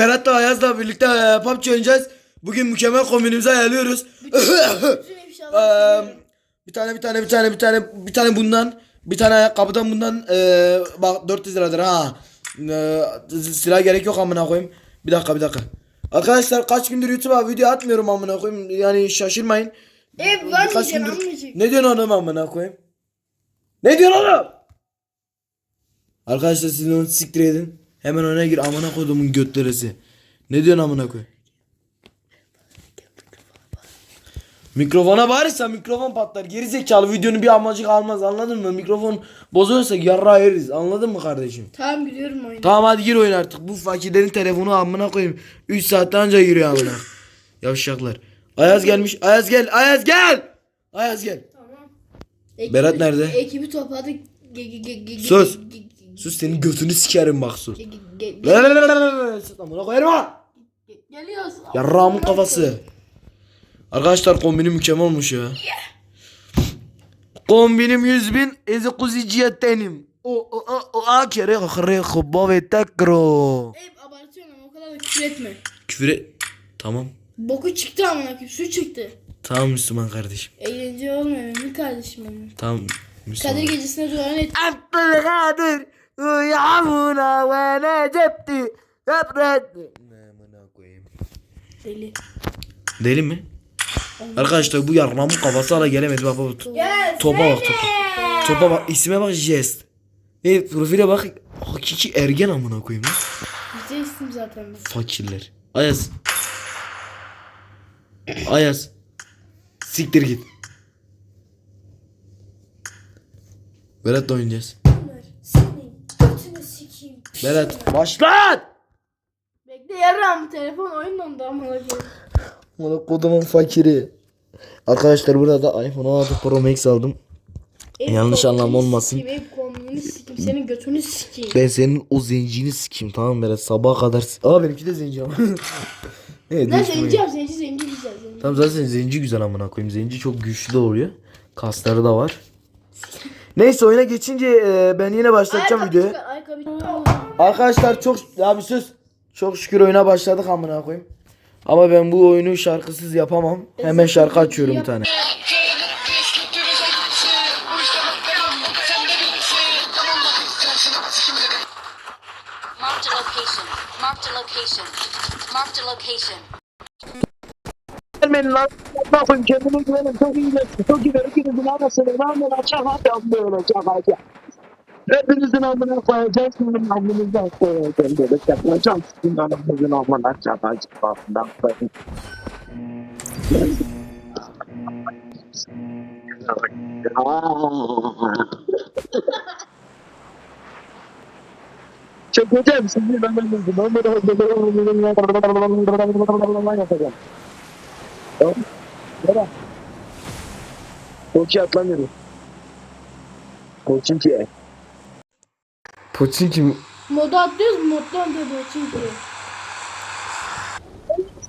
Berat'la Ayaz'la birlikte e, PUBG oynayacağız. Bugün mükemmel kombinimizi ayarlıyoruz. Eee, bir tane bir tane bir tane bir tane bir tane bundan bir tane ayakkabıdan bundan eee bak 400 liradır ha. Eee, silah gerek yok amına koyayım. Bir dakika bir dakika. Arkadaşlar kaç gündür YouTube'a video atmıyorum amına koyayım. Yani şaşırmayın. Hep var Birkaç diyeceksin gündür- anlayacak. Ne diyorsun oğlum amına koyayım? Ne diyorsun oğlum? Arkadaşlar siz onu siktir edin. Hemen öne gir amına koyduğumun götleresi. Ne diyorsun amına koy? Mikrofona bağırırsan mikrofon patlar. Geri zekalı videonun bir amacı kalmaz anladın mı? Mikrofon bozulursa yarra yeriz anladın mı kardeşim? Tamam gidiyorum oyuna. Tamam hadi gir oyun artık. Bu fakirlerin telefonu amına koyayım. 3 saatte anca giriyor amına. Yavşaklar. Ayaz gelmiş. Ayaz gel. Ayaz gel. Ayaz gel. Tamam. Berat nerede? Ekibi topladık. Ge- Sus. senin götünü sikerim bak sus. Sus amına koyarım ha. ge- Geliyoruz. Yarrağımın kafası. Arkadaşlar kombinim mükemmel olmuş ya. Kombinim 100 bin ezi kuziciyettenim. O o o o a kere kare kubba ve tekro. Hep abartıyorum ama o kadar da küfür etme. Küfür et. Tamam. Boku çıktı amına. Su çıktı. Tamam Müslüman kardeşim. Eğlence olmuyor benim kardeşim benim. Tamam Müslüman. Kadir gecesine duran et. Abdülkadir uyamuna ve. Amına koyayım. Deli. Deli mi? Arkadaşlar bu yarramın kafası hala gelemedi baba. T- Gel. Topa bak topa. Topa bak isme bak jest. Ne profile bak hakiki ergen amına koyayım lan. Bize isim zaten. Fakirler. Ayaz. Ayaz. Siktir git. Berat'la oynayacağız. Berat başlat. Bekle yarram telefon oyun dondu amına koyayım. Bana kodumun fakiri. Arkadaşlar burada da iPhone 16 Pro Max aldım. Ev Yanlış anlam olmasın. sikeyim, Ev kombini sikeyim. Senin götünü sikeyim. Ben senin o zencini sikeyim tamam mı Berat sabaha kadar. Aa benimki de zenci ama. evet, Ne değiştirmeyin. zenci yap zenci zenci güzel zenci. Tamam zaten zenci güzel amına koyayım. Zenci çok güçlü de oluyor. Kasları da var. Neyse oyuna geçince e, ben yine başlatacağım videoyu. Arkadaşlar çok ya bir söz. Çok şükür oyuna başladık amına koyayım. Ama ben bu oyunu şarkısız yapamam. Hemen şarkı açıyorum bir tane. Marked a location. Marked a location. Marked a location. Gelmeyin lan. Bakın kendine güvenin. Çok iyi. Çok iyi. Hepinizin anasını ben de çakacağım böyle çakacağım. Hepinizin amına koyacağım. Sizin amınızdan koyacağım. Böyle çakacağım. Sizin amınızın amına çakacağım. Ben koyayım. Çekeceğim sizi ben yapacağım. Tamam. Bera. Koçi atlamıyorum. Koçin ki. Poçin kim? Moda atlıyoruz mu? Moddan tabii çünkü.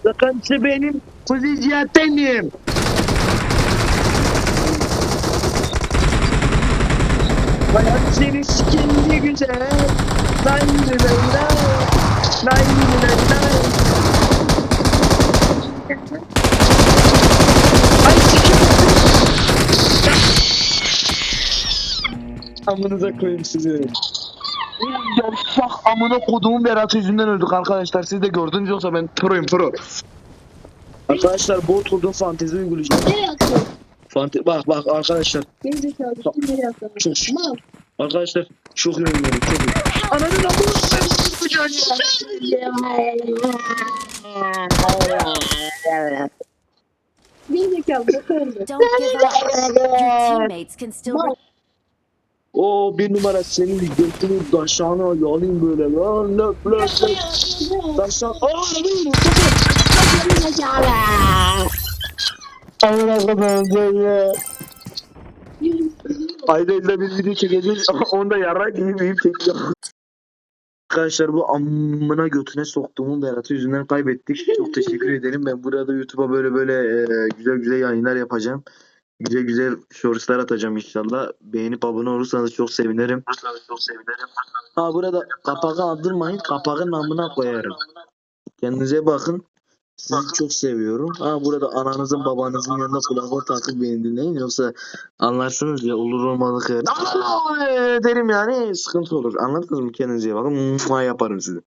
Sıkıntı benim kuziciyetenim. Hayat seni sikindi güzel. Lay lay. Lay lay lay. Ay sikim. Amınıza koyayım sizi. Bak amına koduğum Berat yüzünden öldük arkadaşlar. Siz de gördünüz yoksa ben proyum pro. Arkadaşlar bot oldum fantezi uygulayacağım. Nereye atıyorsun? Fante bak bak arkadaşlar. Gerizekalı. Nereye atıyorsun? Çok şükür. Arkadaşlar çok iyi oynuyorum çok iyi. Ananın amına Gerizekalı. Bakıyorum. Don't give up. Your teammates can still. Re- O bir numara senin götünü daşağına yalayım böyle lan löp löp löp. Daşağına aaa Amına koyayım ya. Ayda illa bir video çekeceğiz. Onda yara gibi bir çekiyor. Arkadaşlar bu amına götüne soktuğumun Berat'ı yüzünden kaybettik. Çok teşekkür ederim. Ben burada YouTube'a böyle böyle e, güzel güzel yayınlar yapacağım. Güzel güzel shortslar atacağım inşallah. Beğenip abone olursanız çok sevinirim. çok sevinirim. Ha burada kapağı aldırmayın. Kapağın namına koyarım. Kendinize bakın. Sizi çok seviyorum. Ha burada ananızın babanızın yanında kulaklık takıp beni dinleyin. Yoksa anlarsınız ya olur olmadık yer. derim yani sıkıntı olur. Anladınız mı? Kendinize bakın. Mua yaparım size.